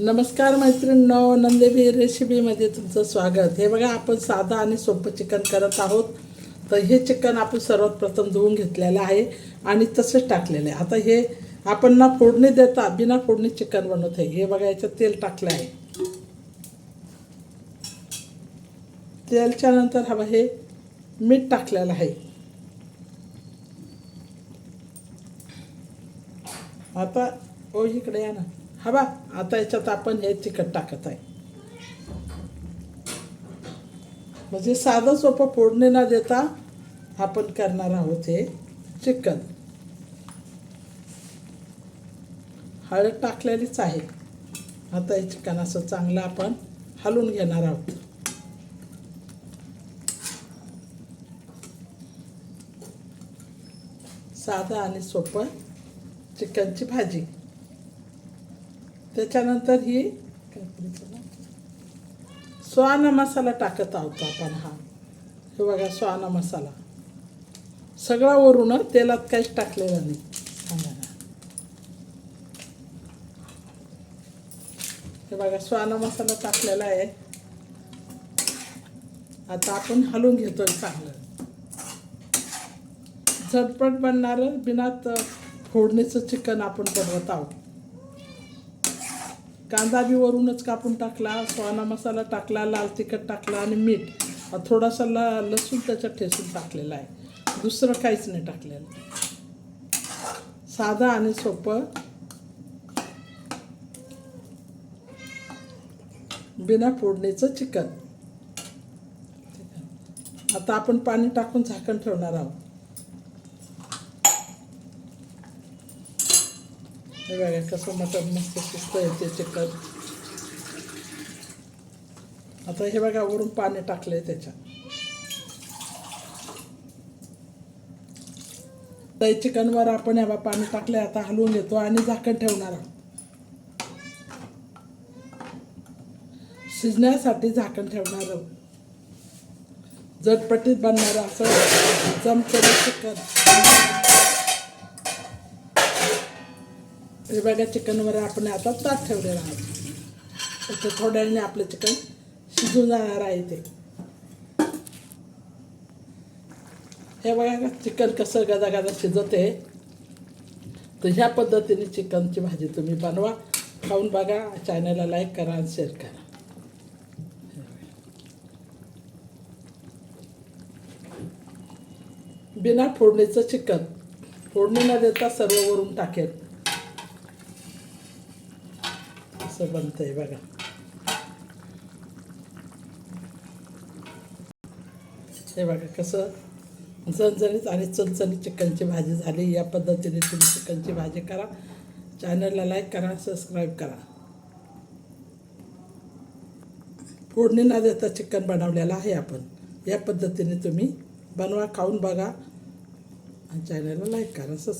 नमस्कार मैत्रिणींनो नंदेबी रेसिपीमध्ये तुमचं स्वागत. हे बघा आपण साधं आणि सोपं चिकन करत आहोत. तर हे चिकन आपण सर्वात प्रथम धुवून घेतलेलं आहे आणि तसंच टाकलेलं आहे. आता हे आपण ना फोडणी देता बिना फोडणी चिकन बनवत आहे. हे बघा याच्यात तेल टाकलं आहे. तेलच्या नंतर हवं हे मीठ टाकलेलं आहे. आता ओ इकडे या ना. हा बा आता याच्यात आपण हे चिकन टाकत आहे. म्हणजे साधं सोपं फोडणी न देता आपण करणार आहोत हे चिकन. हळद टाकलेलीच आहे. आता हे चिकन असं चांगलं आपण हलवून घेणार आहोत. साधं आणि सोपं चिकनची भाजी. त्याच्यानंतर ही काय मसाला टाकत आहोत आपण हा. हे बघा स्वान मसाला. सगळा वरून तेलात काहीच टाकलेलं नाही. हे बघा सुहाना मसाला टाकलेला आहे. आता आपण हलवून घेतोय चांगलं. झटपट बनणारं बिना फोडणीचं चिकन आपण बनवत आहोत. कांदा बी वरूनच कापून टाकला सोना मसाला टाकला लाल तिखट टाकला आणि मीठ. थोडासा ल लसूण त्याच्यात ठेसून टाकलेला आहे. दुसरं काहीच नाही टाकलेलं. साधा आणि सोपं. बिना फोडणीचं चिकन. आता आपण पाणी टाकून झाकण ठेवणार आहोत. बघा कसं मटण मस्त शिस्त येते चिकन. आता हे बघा वरून पाणी टाकलंय त्याच्यात. दही चिकनवर आपण हे पाणी टाकलंय आता हलवून घेतो आणि झाकण ठेवणार आहोत. शिजण्यासाठी झाकण ठेवणार आहोत. झटपटीत बनणारं असं चमचमीत चिकन. म्हणजे हे बघा चिकनवर आपण आता ताट ठेवलेलं आहे. तर थोड्या आपलं चिकन शिजून जाणार आहे ते. हे बघा का चिकन कसं गदा गदा शिजत आहे तर ह्या पद्धतीने चिकनची भाजी तुम्ही बनवा. खाऊन बघा चॅनलला लाईक करा आणि शेअर करा. बिना फोडणीचं चिकन. फोडणी न देता सर्व वरून टाकेल. असं बनतंय बघा. हे बघा कसं झणझणीत आणि चणचणी चिकनची भाजी झाली. या पद्धतीने तुम्ही चिकनची भाजी करा. चॅनलला लाईक करा सबस्क्राईब करा. फोडणी न देता चिकन बनवलेलं आहे आपण. या पद्धतीने तुम्ही बनवा खाऊन बघा. आणि चॅनलला लाईक करा सबस्क्राईब